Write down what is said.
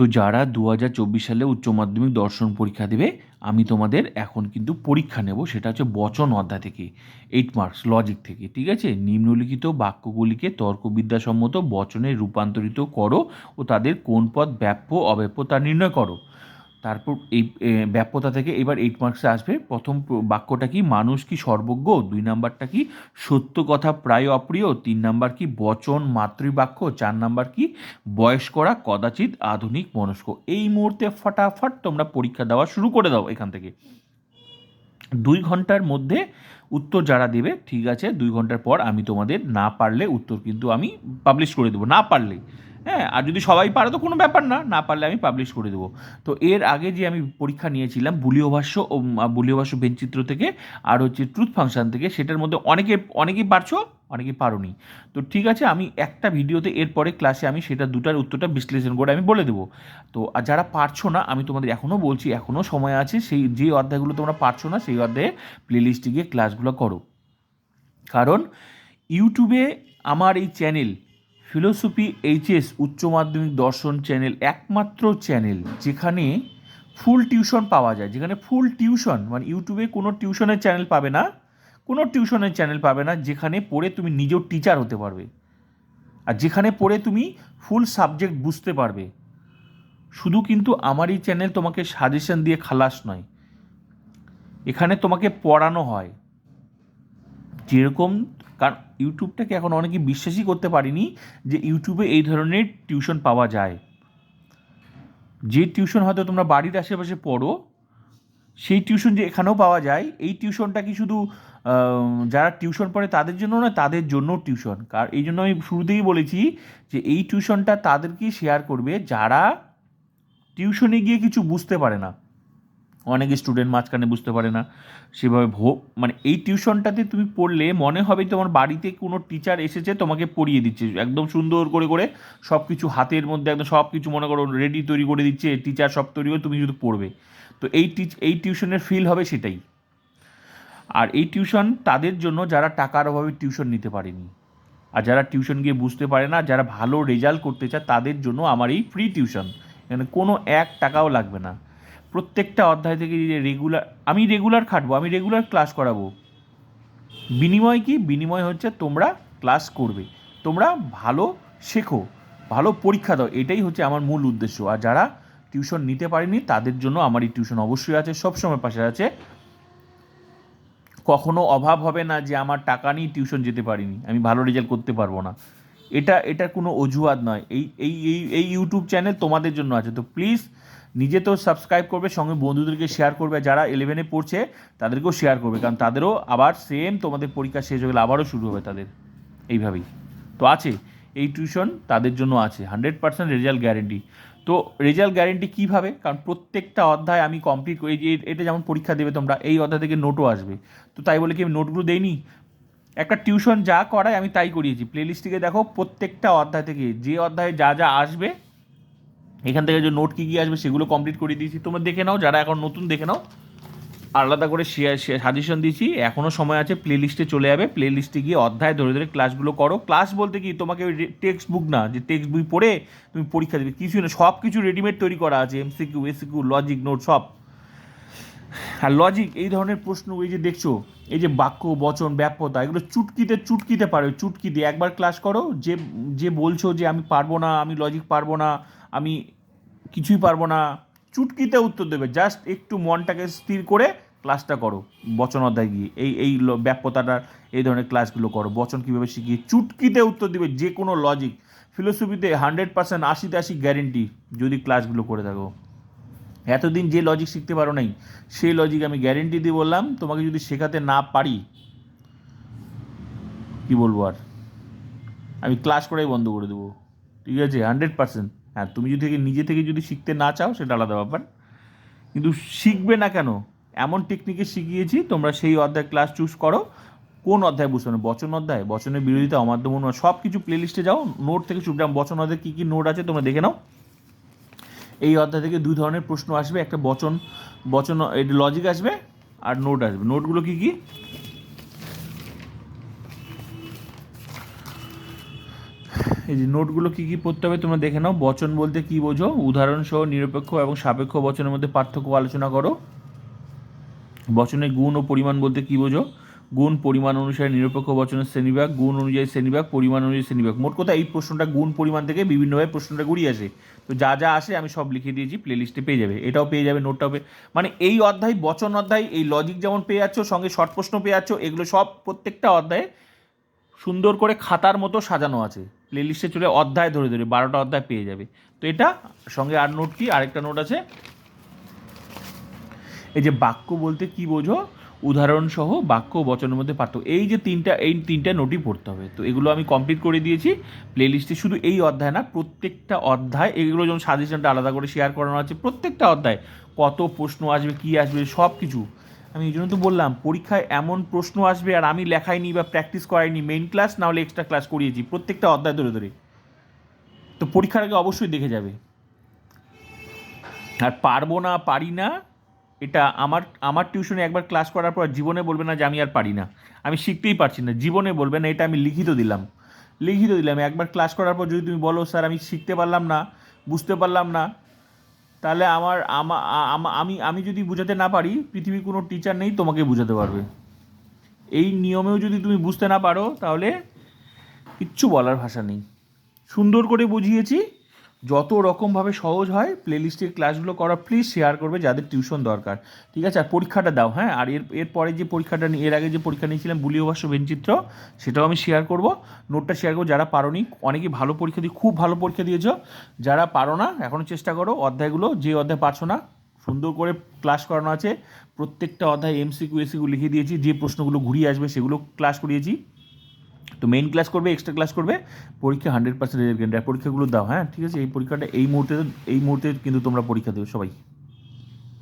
তো যারা দু হাজার চব্বিশ সালে উচ্চ মাধ্যমিক দর্শন পরীক্ষা দেবে, আমি তোমাদের এখন কিন্তু পরীক্ষা নেব, সেটা হচ্ছে বচন অধ্যায় থেকে এইট মার্কস লজিক থেকে, ঠিক আছে? নিম্নলিখিত বাক্যগুলিকে তর্কবিদ্যাসম্মত বচনে রূপান্তরিত করো ও তাদের কোন পথ ব্যাপ্য, অব্যাপ্য তা নির্ণয় করো। তারপর এই ব্যাপ্যতা থেকে এবার এইট মার্কসে আসবে। প্রথম বাক্যটা কি? মানুষ কি সর্বজ্ঞ? দুই নাম্বারটা কি? সত্য কথা প্রায় অপ্রিয়। তিন নাম্বার কি? বচন, মাতৃবাক্য। চার নাম্বার কি? বয়স্করা কদাচিৎ আধুনিক মনস্ক। এই মুহূর্তে ফটাফট তোমরা পরীক্ষা দেওয়া শুরু করে দাও এখান থেকে। দুই ঘণ্টার মধ্যে উত্তর যারা দেবে, ঠিক আছে, দুই ঘণ্টার পর আমি তোমাদের না পারলে উত্তর কিন্তু আমি পাবলিশ করে দেবো। না পারলে হ্যাঁ আর যদি সবাই পারে তো কোনো ব্যাপার না না পারলে আমি পাবলিশ করে দেবো। তো এর আগে যে আমি পরীক্ষা নিয়েছিলাম বুলীয় ভাষ্য ও বুলীয় ভাষ্য বেঞ্চিত্র থেকে আর হচ্ছে ট্রুথ ফাংশন থেকে, সেটার মধ্যে অনেকে, অনেকেই পারছ, অনেকেই পারোনি। তো ঠিক আছে, আমি একটা ভিডিওতে এরপরে ক্লাসে আমি সেটা দুটার উত্তরটা বিশ্লেষণ করে আমি বলে দেবো। তো আর যারা পারছ না, আমি তোমাদের এখনও বলছি, এখনও সময় আছে, সেই যে অধ্যায়গুলো তোমরা পারছ না, সেই অধ্যায়ে প্লেলিস্টে গিয়ে ক্লাসগুলো করো। কারণ ইউটিউবে আমার এই চ্যানেল ফিলোসফি এইচএস উচ্চ মাধ্যমিক দর্শন চ্যানেল, একমাত্র চ্যানেল যেখানে ফুল টিউশন পাওয়া যায়। যেখানে ফুল টিউশন মানে ইউটিউবে কোনো টিউশনের চ্যানেল পাবে না, কোনো টিউশনের চ্যানেল পাবে না, যেখানে পড়ে তুমি নিজেও টিচার হতে পারবে। আর যেখানে পড়ে তুমি ফুল সাবজেক্ট বুঝতে পারবে। শুধু কিন্তু আমার এই চ্যানেল তোমাকে সাজেশন দিয়ে খালাস নয়। এখানে তোমাকে পড়ানো হয়। যেরকম কারণ ইউটিউবটাকে এখন অনেকে বিশ্বাসই করতে পারিনি যে ইউটিউবে এই ধরনের টিউশন পাওয়া যায়। যে টিউশন হয়তো তোমরা বাড়ির আশেপাশে পড়ো, সেই টিউশন যে এখানেও পাওয়া যায়, এই টিউশনটা কি শুধু যারা টিউশন পড়ে তাদের জন্য নয়, তাদের জন্য টিউশন। কার, এই জন্য আমি শুরুতেই বলেছি যে এই টিউশনটা তাদেরকেই শেয়ার করবে যারা টিউশনে গিয়ে কিছু বুঝতে পারে না। অনেকে স্টুডেন্ট মাঝখানে বুঝতে পারে না। সেভাবে ভো মানে এই টিউশনটাতে তুমি পড়লে মনে হবে তোমার বাড়িতে কোনো টিচার এসেছে, তোমাকে পড়িয়ে দিচ্ছে। একদম সুন্দর করে করে সব কিছু হাতের মধ্যে একদম সব কিছু মনে করো রেডি তৈরি করে দিচ্ছে টিচার সব তৈরি করে তুমি শুধু পড়বে। তো এই টিচ এই টিউশনের ফিল হবে সেটাই। আর এই টিউশন তাদের জন্য যারা টাকার অভাবে টিউশন নিতে পারেনি, আর যারা টিউশন গিয়ে বুঝতে পারে না, যারা ভালো রেজাল্ট করতে চায়, তাদের জন্য আমার এই ফ্রি টিউশন এখানে কোনো এক টাকাও লাগবে না। প্রত্যেকটা অধ্যায় থেকে যে রেগুলার আমি রেগুলার খাটবো, আমি রেগুলার ক্লাস করাবো। বিনিময় কি? বিনিময় হচ্ছে তোমরা ক্লাস করবে। তোমরা ভালো শেখো, ভালো পরীক্ষা দাও, এটাই হচ্ছে আমার মূল উদ্দেশ্য। আর যারা টিউশন নিতে পারেনি, তাদের জন্য আমার এই টিউশন অবশ্যই আছে, সবসময় পাশে আছে। কখনো অভাব হবে না যে আমার টাকা নিয়ে টিউশন যেতে পারিনি, আমি ভালো রেজাল্ট করতে পারব না। এটা এটা কোনো অজুহাত নয়। এই এই এই এই ইউটিউব চ্যানেল তোমাদের জন্য আছে। তো প্লিজ নিজে তো সাবস্ক্রাইব করবে, সঙ্গে বন্ধুদেরকে শেয়ার করবে, যারা ইলেভেনে পড়ছে, তাদেরকেও শেয়ার করবে, কারণ তাদেরও আবার সেম তোমাদের পরীক্ষা শেষ হয়ে গেলে আবারও শুরু হবে তাদের, এইভাবেই। তো আছে, এই টিউশন তাদের জন্য আছে হান্ড্রেড পার্সেন্ট রেজাল্ট গ্যারেন্টি তো রেজাল্ট গ্যারেন্টি কীভাবে? কারণ প্রত্যেকটা অধ্যায় আমি কমপ্লিট করি এটা যেমন পরীক্ষা দেবে তোমরা, এই অধ্যায় থেকে নোটও আসবে। তো তাই বলে কি আমি নোটগুলো দেইনি? একটা টিউশন যা করায় আমি তাই করিয়েছি। প্লেলিস্টটিকে দেখো, প্রত্যেকটা অধ্যায় থেকে, যে অধ্যায়ে যা যা আসবে এখান থেকে যে নোট কী কী আসবে সেগুলো কমপ্লিট করে দিয়েছি। তোমরা দেখে নাও, যারা এখন নতুন দেখে নাও। আলাদা করে শেয়ার সাজেশন দিয়েছি। এখনও সময় আছে প্লে লিস্টে চলে যাবে। প্লে লিস্টে গিয়ে অধ্যায় ধরে ধরে ক্লাসগুলো করো। ক্লাস বলতে কি, তোমাকে ওই টেক্সট বুক না, যে টেক্সট বই পড়ে তুমি পরীক্ষা দেবে। কিছুই না সব কিছু রেডিমেড তৈরি করা আছে। এমসিকিউ এসিকিউ লজিক নোট সব। আর লজিক এই ধরনের প্রশ্ন, এই যে দেখছ, এই যে বাক্য, বচন, ব্যাপ্যতা, এগুলো চুটকিতে চুটকিতে পারো চুটকিতে একবার ক্লাস করো, যে যে বলছো যে আমি পারব না, আমি লজিক পারব না, আমি কিছুই পারব না, চুটকিতে উত্তর দেবে জাস্ট একটু মনটাকে স্থির করে ক্লাসটা করো, বচন অধ্যায় গিয়ে, এই এই ল- ব্যাপ্যতাটা, এই ধরনের ক্লাসগুলো করো, বচন কীভাবে শিখিয়ে, চুটকিতে উত্তর দেবে যে কোনো লজিক ফিলোসফিতে হান্ড্রেড পার্সেন্ট আশিতে আশি গ্যারেন্টি যদি ক্লাসগুলো করে থাকো। এতদিন যে লজিক শিখতে পারো নাই, সেই লজিক আমি গ্যারেন্টি দিয়ে বললাম, তোমাকে যদি শেখাতে না পারি, কি বলব আর? আমি ক্লাস করাই বন্ধ করে দেবো। ঠিক আছে? হান্ড্রেড পার্সেন্ট হ্যাঁ তুমি যদি নিজে থেকে যদি শিখতে না চাও, সেটা আলাদা ব্যাপার। কিন্তু শিখবে না কেন? এমন টেকনিকে শিখিয়েছি, তোমরা সেই অধ্যায় ক্লাস চুজ করো। কোন অধ্যায় বুঝতে পারো বচন অধ্যায়। বচনের বিরোধিতা অমাধ্যম সব কিছু প্লেলিস্টে যাও। নোট থেকে শুনলাম বচন অধ্যায় কী কী নোট আছে, তোমরা দেখে নাও। এই অধ্যায় থেকে দুই ধরনের প্রশ্ন আসবে, একটা বচন বচন, এটা লজিক আসবে আর নোট আসবে। নোটগুলো কি কি? এই যে নোটগুলো কী কী পড়তে হবে তোমরা দেখে নাও। বচন বলতে কী বোঝো? উদাহরণ সহ, নিরপেক্ষ এবং সাপেক্ষ বচনের মধ্যে পার্থক্য আলোচনা করো। বচনের গুণ ও পরিমাণ বলতে কী বোঝো? গুণ পরিমাণ অনুসারে নিরপেক্ষ বচনের শ্রেণীবিভাগ, গুণ অনুযায়ী শ্রেণীবিভাগ, পরিমাণ অনুযায়ী শ্রেণীবিভাগ। মোট কথা এই প্রশ্নটা গুণ পরিমাণ থেকে বিভিন্নভাবে প্রশ্নটা ঘুরিয়ে আসে। তো যা যা আসে আমি সব লিখে দিয়েছি প্লে লিস্টে পেয়ে যাবে। এটাও পেয়ে যাবে নোটটাও পেয়ে মানে এই অধ্যায়, বচন অধ্যায়, এই লজিক যেমন পেয়ে যাচ্ছ, সঙ্গে শর্ট প্রশ্ন পেয়ে যাচ্ছ, এগুলো সব প্রত্যেকটা অধ্যায়ে সুন্দর করে খাতার মতো সাজানো আছে। প্লে লিস্টে চলে অধ্যায় ধরে ধরে বারোটা অধ্যায় পেয়ে যাবে। তো এটা, সঙ্গে আর নোট কি, আরেকটা নোট আছে। এই যে বাক্য বলতে কি বোঝো? উদাহরণ সহ বাক্য বচনের মধ্যে পার্থক্য। এই যে তিনটা, এই তিনটা নোটই পড়তে হবে। তো এগুলো আমি কমপ্লিট করে দিয়েছি। প্লে লিস্টে শুধু এই অধ্যায় না, প্রত্যেকটা অধ্যায়, এগুলো যেমন সাজেশনটা আলাদা করে শেয়ার করানো আছে, প্রত্যেকটা অধ্যায় কত প্রশ্ন আসবে, কি আসবে সব কিছু আমি এই জন্য তো বললাম, পরীক্ষায় এমন প্রশ্ন আসবে আর আমি লেখাইনি বা প্র্যাকটিস করাইনি মেইন ক্লাস না হলে এক্সট্রা ক্লাস করিয়েছি, প্রত্যেকটা অধ্যায় ধরে ধরে। তো পরীক্ষার আগে অবশ্যই দেখে যাবে। আর পারব না, পারি না এটা আমার আমার টিউশনে একবার ক্লাস করার পর জীবনে বলবে না যে আমি আর পারি না। আমি শিখতেই পারছি না। জীবনে বলবে না, এটা আমি লিখিত দিলাম। লিখিত দিলাম। একবার ক্লাস করার পর যদি তুমি বলো, স্যার, আমি শিখতে পারলাম না, বুঝতে পারলাম না, তাহলে আমার, আমা- আমা- যদি বুঝাতে না পারি, পৃথিবীর কোনো টিচার নেই তোমাকে বুঝাতে পারবে। এই নিয়মেও যদি তুমি বুঝতে না পারো, তাহলে কিচ্ছু বলার ভাষা নেই। সুন্দর করে বুঝিয়েছি। যত রকমভাবে সহজ হয় প্লেলিস্টের ক্লাসগুলো করা প্লিজ শেয়ার করবে যাদের টিউশন দরকার। ঠিক আছে? আর পরীক্ষাটা দাও হ্যাঁ? আর এর এরপরে যে পরীক্ষাটা এর আগে যে পরীক্ষা নিয়েছিলাম, বুলিও ভাষ্য বেনচিত্র সেটাও আমি শেয়ার করব। নোটটা শেয়ার করব। যারা পারোনি অনেকেই ভালো পরীক্ষা দিয়ে, খুব ভালো পরীক্ষা দিয়েছ। যারা পারো না এখনও চেষ্টা করো, অধ্যায়গুলো, যে অধ্যায় পারছ না, সুন্দর করে ক্লাস করানো আছে। প্রত্যেকটা অধ্যায় এমসিকিউ এসিকিউ লিখে দিয়েছি। যে প্রশ্নগুলো ঘুরিয়ে আসবে, সেগুলো ক্লাস করিয়েছি। তো মেইন ক্লাস করবে এক্সট্রা ক্লাস করবে, পরীক্ষা হান্ড্রেড পার্সেন্ট রেজাল্ট পরীক্ষাগুলো দাও হ্যাঁ ঠিক আছে? এই পরীক্ষাটা এই মুহূর্তে এই মুহূর্তে কিন্তু তোমরা পরীক্ষা দেবে সবাই।